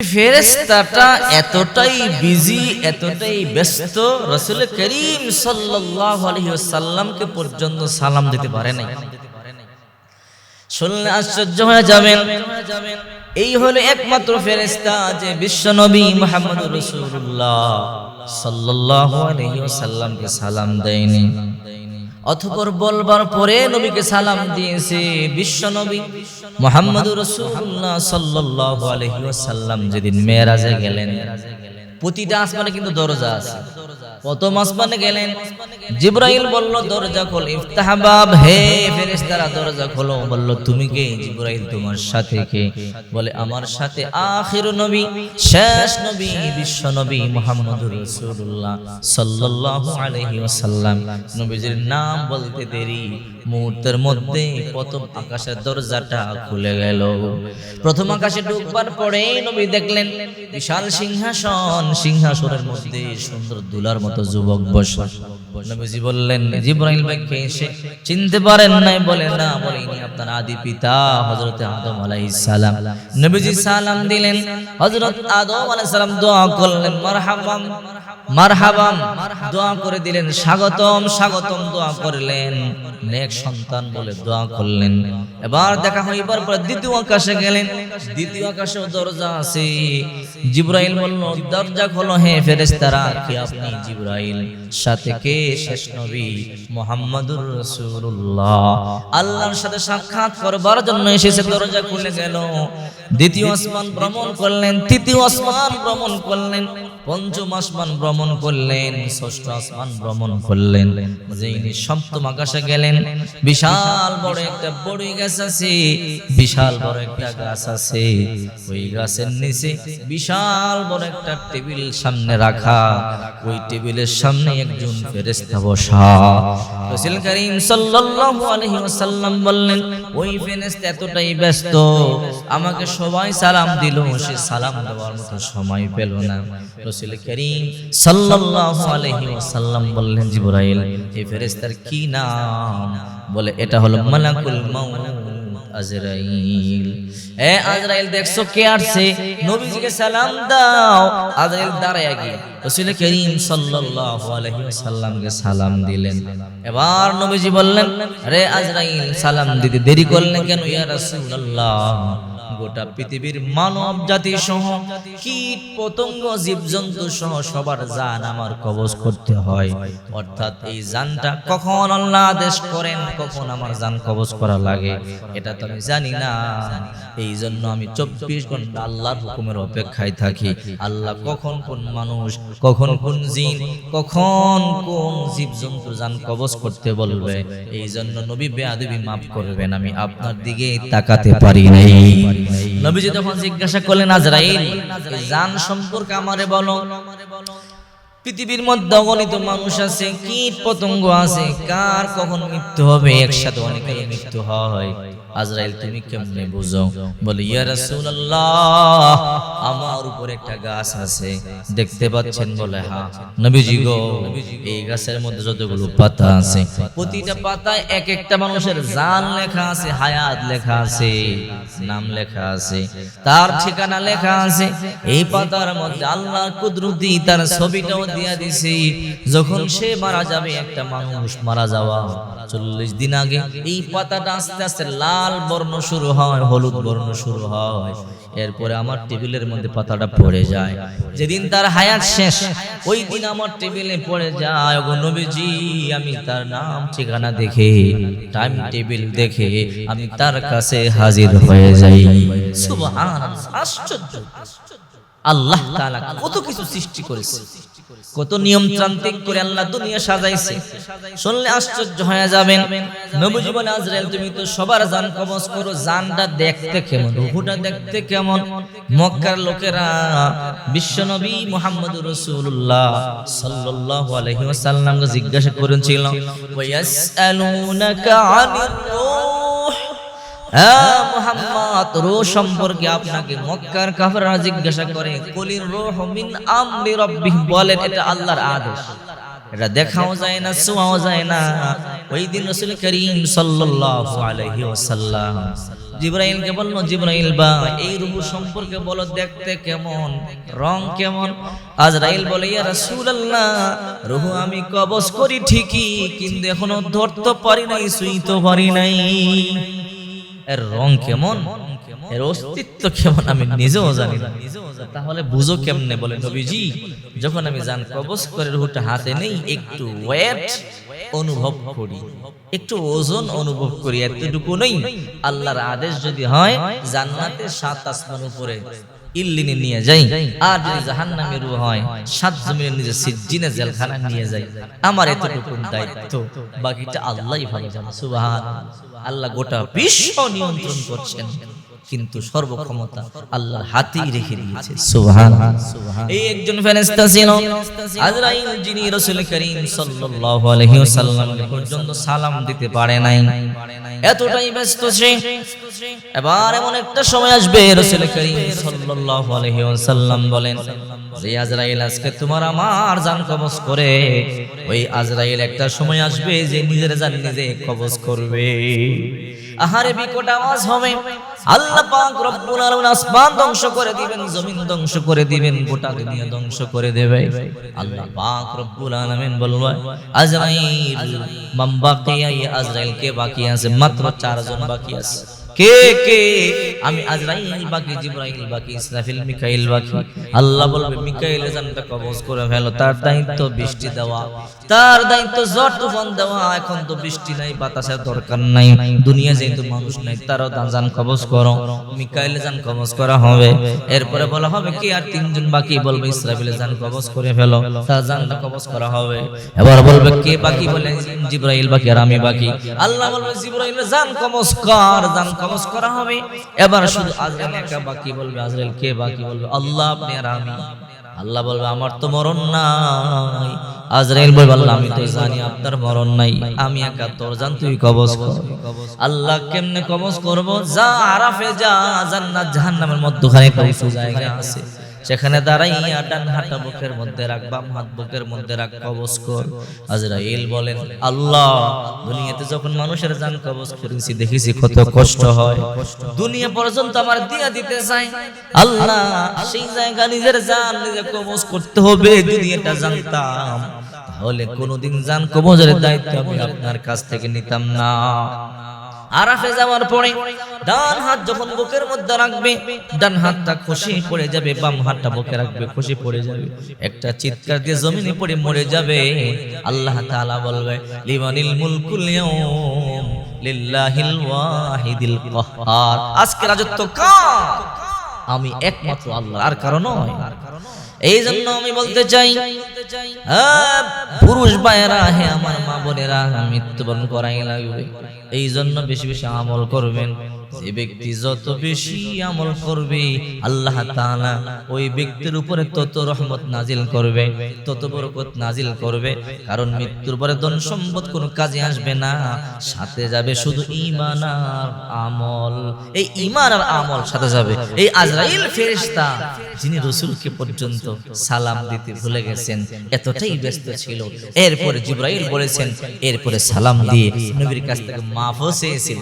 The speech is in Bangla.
ফেরেস্তাটা এতটাই বিজি এতটাই ব্যস্ত রসুল করিম সাল্লাল্লাহু আলাইহি পর্যন্ত সালাম দিতে পারে নাই। শুনলে আশ্চর্য হয়ে যাবেন। এই হলো একমাত্র ফেরেস্তা যে বিশ্ব নবী মুহাম্মদ রাসূলুল্লাহ সাল্লাল্লাহু আলাইহি ওয়াসাল্লামকে সালাম দেয়নি। অতঃপর বলবার পরে নবীকে সালাম দিয়েছে বিশ্ব নবী মোহাম্মদ রসুল্লাহ সাল্লাহ আলাইহি ওয়াসাল্লাম, যেদিন মেয়েরাজে গেলেন। প্রতিটা আসমানে কিন্তু দরজা আছে। প্রথম আসমানে গেলেন? জিব্রাইল বলল দরজা খোল ইফতাহবাব হে ফেরেশতারা দরজা খোলো। বলল তুমি কে জিব্রাইল? তোমার সাথে কে? বলে আমার সাথে আখির নবী শেষ নবী বিশ্ব নবী মুহাম্মদুর রাসূলুল্লাহ সাল্লাল্লাহু আলাইহি ওয়াসাল্লাম। নবীজির নাম বলতে দেরি। মুহূর্তের মধ্যে প্রথম আকাশের দরজাটা খুলে গেল। প্রথম আকাশে ঢুকবার পরে নবী দেখলেন বিশাল সিংহাসন সিংহাসনের মধ্যে সুন্দর দুলার মতো যুবক বসে নবীজি বললেন, জিব্রাইল ভাইকে এসে চিনতে পারেন নাই বলে, না বলেনি আপনার আদি পিতা হযরত আদম আলাইহিস সালাম। নবীজি সালাম দিলেন। হযরত আদম আলাইহিস সালাম দোয়া করলেন, মারহাবাম। মারহাবাম, দোয়া করে দিলেন, স্বাগতম স্বাগতম, দোয়া করলেন। নেক সন্তান বলে দোয়া করলেন। এবার দেখা হইবার পর দ্বিতীয় আকাশে গেলেন। দ্বিতীয় আকাশেও দরজা আছে। জিব্রাইল বলল, দরজা খোলো হে ফেরেশতারা, কি আপনি জিব্রাইল? সাথে কে? শেষ নবী মুহাম্মাদুর রাসূলুল্লাহ। আল্লাহর সাথে সাক্ষাৎ করবার জন্য এসেছে, দরজা খুলে গেল। দ্বিতীয় আসমান ভ্রমণ করলেন, তৃতীয় আসমান ভ্রমণ করলেন। পঞ্চম আসমান ভ্রমণ করলেন ষষ্ঠ আসমান ভ্রমণ করলেন। যিনি সপ্তম আকাশে গেলেন, বিশাল বড় একটা বড়ই গাছ আছে, বিশাল বড় একটা গাছ আছে। ওই গাছের নিচে বিশাল বড় একটা টেবিল সামনে রাখা। ওই টেবিলের সামনে একজন ফেরেশতা বসা। রাসূল করিম সাল্লাল্লাহু আলাইহি ওয়াসাল্লাম বললেন, ওই ফেরেশতা এতটাই ব্যস্ত, আমাকে সবাই সালাম দিল, সে সালাম দেওয়ার মতো সময় পেল না। রাসূল করিম সাল্লাল্লাহু আলাইহি ওয়াসাল্লাম বললেন, জিবরাইল এই ফেরেশতার কি নাম? বলে, এটা হলো মালাকুল মাউত আজরাইল। এ আজরাইল, দেখছ কে আসছে? নবীজিকে সালাম দাও। আজরাইল দাঁড়ায় গিয়ে রাসূল করিম সাল্লাল্লাহু আলাইহি ওয়াসাল্লামকে সালাম দিলেন। এবার নবীজি বললেন রে আজরাইল, সালাম দিতে দেরি করলেন কেন, ইয়া রাসূলুল্লাহ? গোটা পৃথিবীর মানব জাতি সহ কীট পতঙ্গ, জীবজন্তু সহ সবার জান আমার কবজ করতে হয়। অর্থাৎ এই জানটা কখন আল্লাহ আদেশ করেন, কখন আমার জান কবজ করা লাগে, এটা তো আমি জানি না। এই জন্য আমি চব্বিশ ঘণ্টা আল্লাহর হুকুমের অপেক্ষায় থাকি। আল্লাহ কখন কোন মানুষ, কখন কোন জিন, কখন কোন জীবজন্তু জান কবজ করতে বলবে? এই জন্য নবী বেয়াদবি মাফ করবেন, আমি আপনার দিকে তাকাতে পারি নাই। নবীজি তখন জিজ্ঞাসা করলেন, আজরাইল জান সম্পর্কে আমারে বলো। পৃথিবীর মধ্যে অগণিত মানুষ আছে কীট পতঙ্গ আছে, কার কখন মৃত্যু হবে? একসাথে অনেকের মৃত্যু হয়। আজরাইল, তুমি কেমনে বুঝো? বলে, ইয়া রাসূলুল্লাহ, আমার উপর একটা গাছ আছে। দেখতে পাচ্ছেন বলে হ্যাঁ। নবীজি গো, এই গাছের মধ্যে যতগুলো পাতা আছে, প্রতিটা পাতায় এক একটা মানুষের জান লেখা আছে, হায়াত লেখা আছে, নাম লেখা আছে, তার ঠিকানা লেখা আছে। এই পাতার মধ্যে আল্লাহর কুদরতি তার ছবিটাও দিয়া দিছি। যখন সে মারা যাবে, একটা মানুষ মারা যাওয়া, চল্লিশ দিন আগে, এই পাতাটা আস্তে আস্তে লাল বর্ণ শুরু হয়, হলুদ বর্ণ শুরু হয়। এরপরে আমার টেবিলের মধ্যে পাতাটা পড়ে যায়। যেদিন তার হায়াত শেষ, ওই দিন আমার টেবিলে পড়ে যায় গো নবীজি, আমি তার নাম, ঠিকানা দেখে, টাইম টেবিল দেখে, আমি তার কাছে হাজির হয়ে যাই। সুবহানাল্লাহ, আশ্চর্য। আল্লাহ তাআলা কত কিছু সৃষ্টি করেছে। কত নিয়ম তান্ত্রিক করে আল্লাহ দুনিয়া সাজাইছে। শুনলে আশ্চর্য হয়ে যাবেন নবী জীবনে আজরাইল, তুমি তো সবার জান কবজ করো, জানটা দেখতে কেমন, রুহুটা দেখতে কেমন? মক্কার লোকেরা বিশ্বনবী মুহাম্মদুর রাসূলুল্লাহ সাল্লাল্লাহু আলাইহি ওয়াসাল্লামকে জিজ্ঞাসা করেছিল, ওয়ায়াসআলুনাকা আনির মুহাম্মদ, রূহ সম্পর্কে আপনাকে মক্কার জিজ্ঞাসা করে, কলির এটা আল্লাহর এটা দেখাও যায় না যায় না। ওই দিন জিব্রাইল বা এই রূহ সম্পর্কে বলো, দেখতে কেমন? রং কেমন? আজরাইল বলে, ইয়া আমি কবজ করি ঠিকই, কিন্তু এখনও ধরতে পারি নাই সুইতে পারি নাই। এর রং কেমন? এর অস্তিত্ব কেমন? আমি নিজেও জানি না। তাহলে বুঝো কেমনে, বলে নবীজি, যখন আমি জান কবজ করে রুহুটা হাতে নেই, একটু ওয়েট অনুভব করি। একটু ওজন অনুভব করি, এতটুকু নেই। আল্লাহর আদেশ যদি হয়, জান্নাতে সাত আসমান উপরে। ইল্লিনে নিয়ে যাই, আর যদি জাহান্নামে রু হয়, সাত জমিনের নিজে সিজ্জিনে জেলখানা নিয়ে যাই। আমার এতটুকু দায়িত্ব, বাকিটা আল্লাহই ভালো জানে, সুবহান। আল্লাহ গোটা বিশ্ব নিয়ন্ত্রণ করছেন। কিন্তু সর্বক্ষমতা আল্লাহর হাতেই রেখে দিয়েছে। সুবহান। এই একজন ফেরেশতা ছিল আজরাইল যিনি রাসূল করিম সাল্লাল্লাহু আলাইহি ওয়াসাল্লাম পর্যন্ত সালাম দিতে পারে নাই। এতটাই ব্যস্ত সে। এবার এমন একটা সময় আসবে রাসূল করিম সাল্লাল্লাহু আলাইহি ওয়াসাল্লাম বলেন যে আজরাইল আজকে তোমার আমার জান কবজ করে ওই আজরাইল একটা সময় আসবে যে নিজের জান নিজে কবজ করবে। আহারে বিকট আওয়াজ হবে। আল্লাহ পাক রব্বুল আলামিন আসমান ধ্বংস করে দিবেন, জমিন ধ্বংস করে দিবেন, গোটা দুনিয়া ধ্বংস করে দেবে। আল্লাহ পাক রব্বুল আলামিন বলবে আজরাইল মাম বাকিয়া আজরাইল কে বাকি আছে? মাত্র চারজন বাকি আছে। কে কে? আমি বাকি, জিব্রাইল বাকি, ইসরাফিল মিকাইল বাকি। আল্লাহ বলবে, মিকাইল জানটা কবজ করে তার দায়িত্ব বৃষ্টি দেওয়া। তার দায়িত্ব তুফান দেওয়া। এখন তো বৃষ্টি নাই, বাতাসের দরকার নাই। দুনিয়া যেহেতু মানুষ নাই, তারও কবজ করো। মিকাইল জান কবজ করা হবে। এরপরে বলা হবে, কি আর তিনজন বাকি? বলবে ইসরাফিল জান কবজ করে ফেলো। তার জানটা কবজ করা হবে। এবার বলবে, কে বাকি বলে? জিব্রাইল বাকি আর আমি বাকি। আল্লাহ বলবে জিব্রাইল জান কবজ কর। জান কবজ করা হবে। এবার শুধু আজরাইল একা বাকি বলবে আজরাইল কে বাকি বলবে? আল্লাহ আপনি আর আমি। আল্লাহ বলবে আমার তো মরণ নাই। আজরাইল বলবে আল্লাহ আমি তো জানি আপনার মরণ নাই। আমি একা তোর জান তুই কবজ কর। আল্লাহ কেমনে কবজ করব? যা আরাফে যা জান্নাত জাহান্নামের মধ্যখানে কবজ জায়গা আছে। সেখানে দাঁড়াইয়া ডান হাতটা বুকের মধ্যে রাখ, বাম হাত বুকের মধ্যে রাখ, কবজ কর। আজরাইল বলেন, আল্লাহ, দুনিয়াতে যখন মানুষের জান কবজ করেছি, দেখেছি কত কষ্ট হয়। দুনিয়া পর্যন্ত আমার দিয়া দিতে চাই আল্লাহ, সেই জায়গা নিজের জান নিজে কবজ করতে হবে যদি এটা জানতাম। তাহলে কোনোদিন জান কবজের দায়িত্ব আমি আপনার কাছ থেকে নিতাম না। আরাফে যাওয়ার পরে ডান হাত যখন বুকের মধ্যে রাখবে, ডান হাতটা খুশি পড়ে যাবে, বাম হাতটা বুকে রাখবে, খুশি পড়ে যাবে। একটা চিৎকার দিয়ে জমিনে পড়ে মরে যাবে। আল্লাহ তাআলা বলবে, লিমানিল মুলকুল ইয়াউম লিল্লাহিল ওয়াহিদিল কাহ্হার আজকে রাজত্ব কার? আমি একমাত্র আল্লাহ আর কারণ। নয় এই জন্য আমি বলতে চাই পুরুষ ভাইয়েরা হে আমার মা বোনেরা মৃত্যুবরণ করাই লাগবে। এই জন্য বেশি বেশি আমল করবেন। যে ব্যক্তি যত বেশি আমল করবে, আল্লাহ তাআলা ওই ব্যক্তির উপরে তত রহমত নাজিল করবে, তত বরকত নাজিল করবে। কারণ মৃত্যুর পরে ধন সম্পদ কোনো কাজে আসবে না, সাথে যাবে শুধু ঈমান আর আমল। এই ঈমান আর আমল সাথে যাবে। এই আজরাইল ফেরেশতা, যিনি রসুলকে পর্যন্ত সালাম দিতে ভুলে গেছেন, এতটাই ব্যস্ত ছিল। এরপরে জিব্রাইল বলেছেন, এরপরে সালাম দিয়ে নবীর কাছ থেকে মাফও চেয়েছিল।